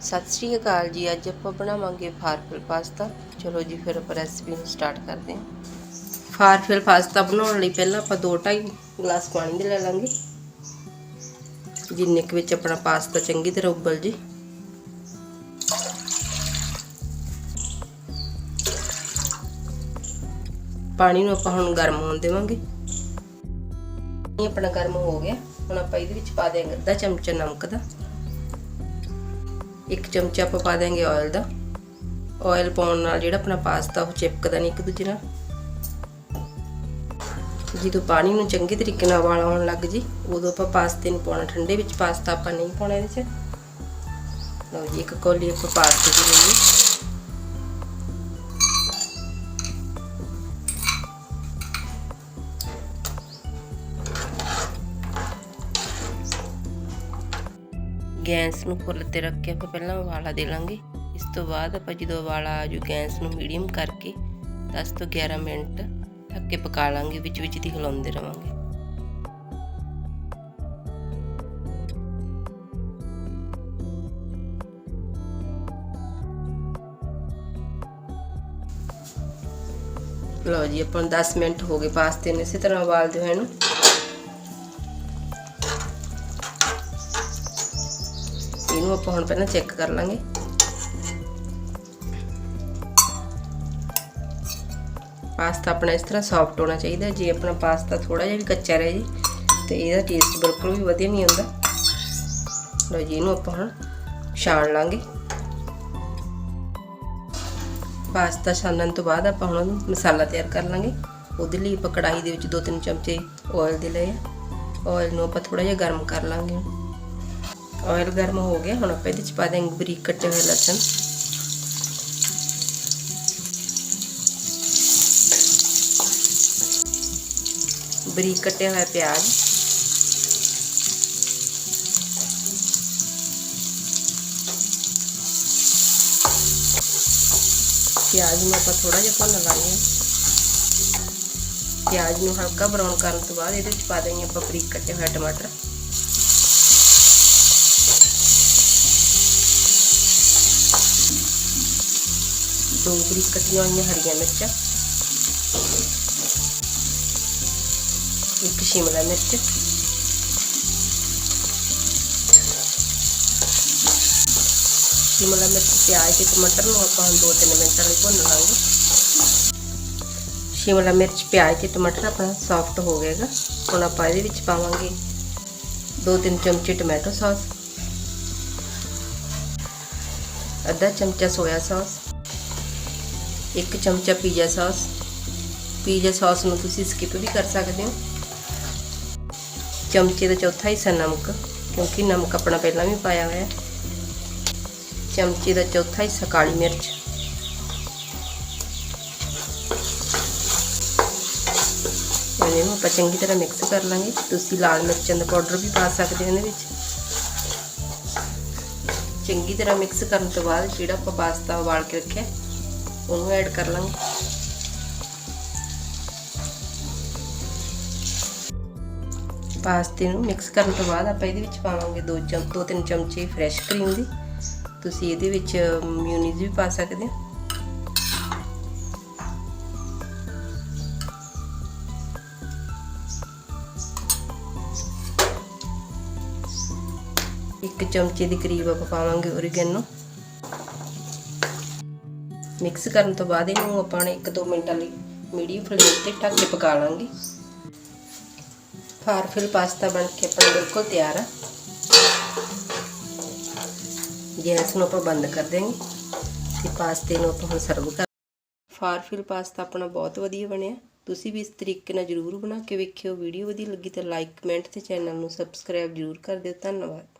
ਸਤਿ ਸ਼੍ਰੀ ਅਕਾਲ ਜੀ, ਅੱਜ ਆਪਾਂ ਬਣਾਵਾਂਗੇ ਫਾਰਫਲ ਪਾਸਤਾ। ਚਲੋ ਜੀ, ਫਿਰ ਆਪਾਂ ਰੈਸਪੀ ਨੂੰ ਸਟਾਰਟ ਕਰਦੇ ਹਾਂ। ਫਾਰਫਲ ਪਾਸਤਾ ਬਣਾਉਣ ਲਈ ਪਹਿਲਾਂ ਆਪਾਂ 2.5 ਗਲਾਸ ਪਾਣੀ ਦੇ ਲੈ ਲਾਂਗੇ। ਜਿੰਨੇ ਕੁ ਵਿੱਚ ਆਪਣਾ ਪਾਸਤਾ ਚੰਗੀ ਤਰ੍ਹਾਂ ਉਬਲ ਜੇ। ਪਾਣੀ ਨੂੰ ਆਪਾਂ ਹੁਣ ਗਰਮ ਹੋਣ ਦੇਵਾਂਗੇ। ਇਹ ਆਪਣਾ ਗਰਮ ਹੋ ਗਿਆ। ਹੁਣ ਆਪਾਂ ਇਹਦੇ ਵਿੱਚ ਪਾ ਦੇਵਾਂਗੇ ਅੱਧਾ ਚਮਚਾ ਨਮਕ ਦਾ। ਇੱਕ ਚਮਚਾ ਆਪਾਂ ਪਾ ਦੇਵਾਂਗੇ ਆਇਲ ਦਾ। ਆਇਲ ਪਾਉਣ ਨਾਲ ਜਿਹੜਾ ਆਪਣਾ ਪਾਸਤਾ ਉਹ ਚਿਪਕਦਾ ਨਹੀਂ ਇੱਕ ਦੂਜੇ ਨਾਲ। ਜਦੋਂ ਪਾਣੀ ਨੂੰ ਚੰਗੇ ਤਰੀਕੇ ਨਾਲ ਉਬਾਲ ਆਉਣ ਲੱਗ ਜੀ, ਉਦੋਂ ਆਪਾਂ ਪਾਸਤੇ ਨੂੰ ਪਾਉਣਾ, ਠੰਡੇ ਵਿੱਚ ਪਾਸਤਾ ਆਪਾਂ ਨਹੀਂ ਪਾਉਣਾ ਇਹਦੇ 'ਚ। ਲਓ ਜੀ, ਇੱਕ ਕੌਲੀ ਆਪਾਂ ਪਾਸਤੇ ਦੀ ਲਈਏ ਗੈਸ ਨੂੰ ਫੁੱਲ ਤੇ ਰੱਖ ਕੇ ਆਪਾਂ ਪਹਿਲਾਂ ਉਬਾਲਾ ਦੇ ਲਾਂਗੇ। ਇਸ ਤੋਂ ਬਾਅਦ ਆਪਾਂ ਜਦੋਂ ਉਬਾਲਾ ਆ ਜੂ, ਗੈਸ ਨੂੰ ਮੀਡੀਅਮ ਕਰਕੇ 10 ਤੋਂ 11 ਮਿੰਟ ਢੱਕ ਕੇ ਪਕਾ ਲਾਂਗੇ, ਵਿੱਚ ਵਿੱਚ ਦੀ ਹਿਲਾਉਂਦੇ ਰਵਾਂਗੇ। ਲਓ ਜੀ, ਆਪਾਂ ਨੂੰ 10 ਮਿੰਟ ਹੋ ਗਏ ਪਾਸਤੇ ਨੂੰ, ਇਸੇ ਤਰ੍ਹਾਂ ਉਬਾਲਦੇ ਹੋਏ ਨੂੰ ਇਹਨੂੰ ਆਪਾਂ ਹੁਣ ਪਹਿਲਾਂ ਚੈੱਕ ਕਰ ਲਾਂਗੇ। ਪਾਸਤਾ ਆਪਣਾ ਇਸ ਤਰ੍ਹਾਂ ਸੌਫਟ ਹੋਣਾ ਚਾਹੀਦਾ, ਜੇ ਆਪਣਾ ਪਾਸਤਾ ਥੋੜਾ ਜਿਹਾ ਵੀ ਕੱਚਾ ਰਹੇ ਜੀ, ਤੇ ਇਹਦਾ ਟੇਸਟ ਬਿਲਕੁਲ ਵੀ ਵਧੀਆ ਨਹੀਂ ਆਉਂਦਾ। ਲਓ ਜੀ, ਇਹਨੂੰ ਆਪਾਂ ਹੁਣ ਛਾਣ ਲਾਂਗੇ। ਪਾਸਤਾ ਛਾਣਨ ਤੋਂ ਬਾਅਦ ਆਪਾਂ ਹੁਣ ਮਸਾਲਾ ਤਿਆਰ ਕਰ ਲਾਂਗੇ। ਉਹਦੇ ਲਈ ਆਪਾਂ ਕੜਾਹੀ ਦੇ ਵਿੱਚ 2-3 ਚਮਚੇ ਆਇਲ ਦੇ ਲਏ ਆ। ਆਇਲ ਨੂੰ ਆਪਾਂ ਥੋੜਾ ਜਿਹਾ ਗਰਮ ਕਰ ਲਾਂਗੇ ਆਇਲ ਗਰਮ ਹੋ ਗਿਆ, ਹੁਣ ਆਪਾਂ ਇਹਦੇ ਚ ਪਾ ਦਾਂਗੇ ਬਰੀਕ ਕੱਟੇ ਹੋਏ ਲਸਣ। ਬਰੀਕ ਕੱਟੇ ਹੋਏ ਪਿਆਜ਼। ਪਿਆਜ਼ ਨੂੰ ਆਪਾਂ ਥੋੜਾ ਜਿਹਾ ਭੁੰਨ ਲਾਂਗੇ। ਪਿਆਜ਼ ਨੂੰ ਹਲਕਾ ਬਰਾਊਨ ਕਰਨ ਤੋਂ ਬਾਅਦ ਇਹਦੇ ਵਿੱਚ ਪਾ ਦਾਂਗੇ ਆਪਾਂ ਬਰੀਕ ਦੋ ਬਰੀਕ ਕੱਟੀਆਂ ਹੋਈਆਂ ਹਰੀਆਂ ਮਿਰਚਾਂ। ਇੱਕ ਸ਼ਿਮਲਾ ਮਿਰਚ। ਸ਼ਿਮਲਾ ਮਿਰਚ, ਪਿਆਜ਼ ਤੇ ਟਮਾਟਰ ਨੂੰ ਆਪਾਂ 2-3 ਮਿੰਟਾਂ ਲਈ ਭੁੰਨ ਲਾਂਗੇ। ਸ਼ਿਮਲਾ ਮਿਰਚ, ਪਿਆਜ਼ ਤੇ ਟਮਾਟਰ ਆਪਣਾ ਸੌਫਟ ਹੋ ਗਿਆਗਾ ਹੁਣ ਆਪਾਂ ਇਹਦੇ ਵਿੱਚ ਪਾਵਾਂਗੇ 2-3 ਚਮਚੇ ਟੋਮੈਟੋ ਸੌਸ, ਅੱਧਾ ਚਮਚਾ ਸੋਇਆ ਸੌਸ ਇੱਕ ਚਮਚਾ ਪੀਜ਼ਾ ਸੌਸ। ਪੀਜ਼ਾ ਸੌਸ ਨੂੰ ਤੁਸੀਂ ਸਕਿਪ ਵੀ ਕਰ ਸਕਦੇ ਹੋ। ਚਮਚੇ ਦਾ ਚੌਥਾ ਹਿੱਸਾ ਨਮਕ, ਕਿਉਂਕਿ ਨਮਕ ਆਪਣਾ ਪਹਿਲਾਂ ਵੀ ਪਾਇਆ ਹੋਇਆ ਹੈ। ਚਮਚੇ ਦਾ ਚੌਥਾ ਹਿੱਸਾ ਕਾਲੀ ਮਿਰਚ। ਇਹਨੂੰ ਆਪਾਂ ਚੰਗੀ ਤਰ੍ਹਾਂ ਮਿਕਸ ਕਰ ਲਾਂਗੇ। ਤੁਸੀਂ ਲਾਲ ਮਿਰਚਾਂ ਦਾ ਪਾਊਡਰ ਵੀ ਪਾ ਸਕਦੇ ਹੋ ਇਹਦੇ ਵਿੱਚ। ਚੰਗੀ ਤਰ੍ਹਾਂ ਮਿਕਸ ਕਰਨ ਤੋਂ ਬਾਅਦ ਜਿਹੜਾ ਆਪਾਂ ਪਾਸਤਾ ਉਬਾਲ ਕੇ ਰੱਖਿਆ ਉਹਨੂੰ ਐਡ ਕਰ ਲਾਂਗੇ। ਪਾਸਤੇ ਨੂੰ ਮਿਕਸ ਕਰਨ ਤੋਂ ਬਾਅਦ ਆਪਾਂ ਇਹਦੇ ਵਿੱਚ ਪਾਵਾਂਗੇ ਦੋ ਚਮ, ਦੋ ਤਿੰਨ ਚਮਚੇ ਫਰੈਸ਼ ਕਰੀਮ ਦੀ। ਤੁਸੀਂ ਇਹਦੇ ਵਿੱਚ ਮਿਊਨੀਜ਼ ਵੀ ਪਾ ਸਕਦੇ ਹੋ। ਇੱਕ ਚਮਚੇ ਦੀ ਕਰੀਬ ਆਪਾਂ ਪਾਵਾਂਗੇ ਓਰੀਗੈਨੋ ਮਿਕਸ ਕਰਨ ਤੋਂ ਬਾਅਦ ਇਹਨੂੰ ਆਪਾਂ ਨੇ 1-2 ਮਿੰਟਾਂ ਲਈ ਮੀਡੀਅਮ ਫਲੇਮ ਤੇ ਢੱਕ ਕੇ ਪਕਾ ਲਾਂਗੇ। ਫਾਰਫਿਲ ਪਾਸਤਾ ਬਣ ਕੇ ਆਪਣਾ ਬਿਲਕੁਲ ਤਿਆਰ ਆ। ਗੈਸ ਨੂੰ ਆਪਾਂ ਬੰਦ ਕਰ ਦੇਵਾਂਗੇ ਤੇ ਪਾਸਤੇ ਨੂੰ ਆਪਾਂ ਹੁਣ ਸਰਵ ਕਰ ਫਾਰਫਿਲ ਪਾਸਤਾ ਆਪਣਾ ਬਹੁਤ ਵਧੀਆ ਬਣਿਆ। ਤੁਸੀਂ ਵੀ ਇਸ ਤਰੀਕੇ ਨਾਲ ਜ਼ਰੂਰ ਬਣਾ ਕੇ ਵੇਖਿਓ। ਵੀਡੀਓ ਵਧੀਆ ਲੱਗੀ ਤਾਂ ਲਾਈਕ ਕਮੈਂਟ ਤੇ ਚੈਨਲ ਨੂੰ ਸਬਸਕ੍ਰਾਈਬ ਜ਼ਰੂਰ ਕਰ ਦਿਓ। ਧੰਨਵਾਦ।